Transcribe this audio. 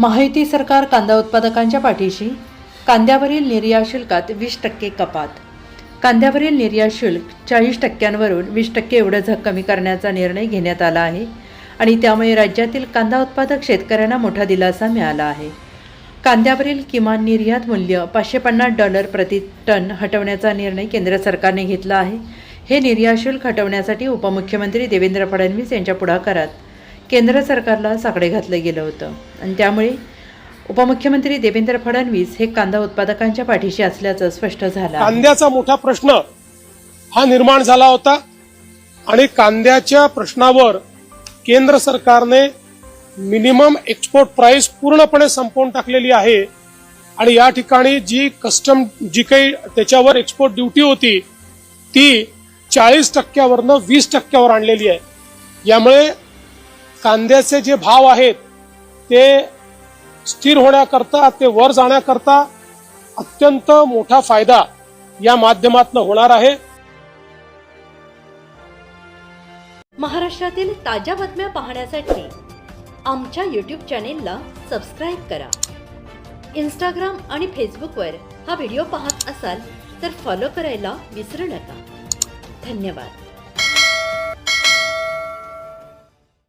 माहिती सरकार कांदा उत्पादकांच्या पाठीशी कांद्यावरील निर्यात शुल्कात वीस टक्के कपात. कांद्यावरील निर्यात शुल्क चाळीस टक्क्यांवरून वीस टक्के एवढं झक कमी करण्याचा निर्णय घेण्यात आला आहे आणि त्यामुळे राज्यातील कांदा उत्पादक शेतकऱ्यांना मोठा दिलासा मिळाला आहे. कांद्यावरील किमान निर्यात मूल्य पाचशे पन्नास डॉलर प्रति टन हटवण्याचा निर्णय केंद्र सरकारने घेतला आहे. हे निर्यात शुल्क हटवण्यासाठी उपमुख्यमंत्री देवेंद्र फडणवीस यांच्या पुढाकारात केंद्र सरकारला साकडे घातलं गेलं होतं. आणि त्यामुळे उपमुख्यमंत्री देवेंद्र फडणवीस हे कांदा उत्पादकांच्या पाठीशी असल्याचं स्पष्ट झालं. आहे कांद्याचा मोठा प्रश्न हा निर्माण झाला होता आणि कांद्याच्या प्रश्नावर केंद्र सरकारने मिनिमम एक्सपोर्ट प्राइस पूर्णपणे संपवून टाकलेली आहे. आणि या ठिकाणी जी कस्टम जी काही त्याच्यावर एक्सपोर्ट ड्युटी होती ती चाळीस टक्क्यावरनं वीस टक्क्यावर आणलेली आहे. यामुळे कांद्याचे जे भाव आहेत ते स्थिर होण्याकरता ते वर जाण्याकरता अत्यंत मोठा फायदा या माध्यमातून होणार आहे. महाराष्ट्रातील ताज्या बातम्या पाहण्यासाठी आमच्या यूट्यूब चॅनेलला सबस्क्राईब करा. इंस्टाग्राम आणि फेसबुकवर हा व्हिडिओ पाहत असाल तर फॉलो करायला विसरू नका. धन्यवाद.